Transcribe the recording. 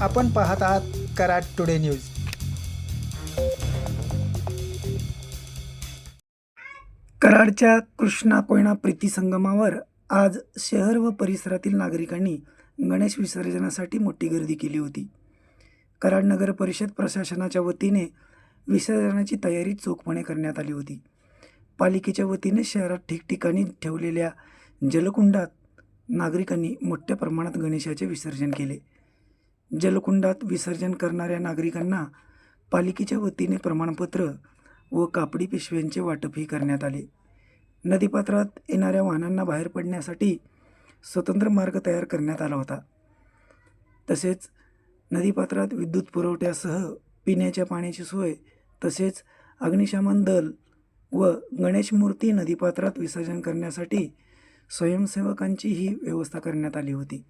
आपण पाहत आहात कराड टुडे न्यूज. कराडच्या कृष्णा कोयना प्रीती संगमावर आज शहर व परिसरातील नागरिकांनी गणेश विसर्जनासाठी मोठी गर्दी केली होती. कराड नगर परिषद प्रशासनाच्या वतीने विसर्जनाची तयारी चोखपणे करण्यात आली होती. पालिकेच्या वतीने शहरात ठिकठिकाणी ठेवलेल्या जलकुंडात नागरिकांनी मोठ्या प्रमाणात गणेशाचे विसर्जन केले. जलकुंडात विसर्जन करणाऱ्या नागरिकांना पालिकेच्या वतीने प्रमाणपत्र व कापडी पिशव्यांचे वाटपही करण्यात आले. नदीपात्रात येणाऱ्या वाहनांना बाहेर पडण्यासाठी स्वतंत्र मार्ग तयार करण्यात आला होता. तसेच नदीपात्रात विद्युत पुरवठ्यासह पिण्याच्या पाण्याची सोय तसेच अग्निशमन दल व गणेश मूर्ती नदीपात्रात विसर्जन करण्यासाठी स्वयंसेवकांची ही व्यवस्था करण्यात आली होती.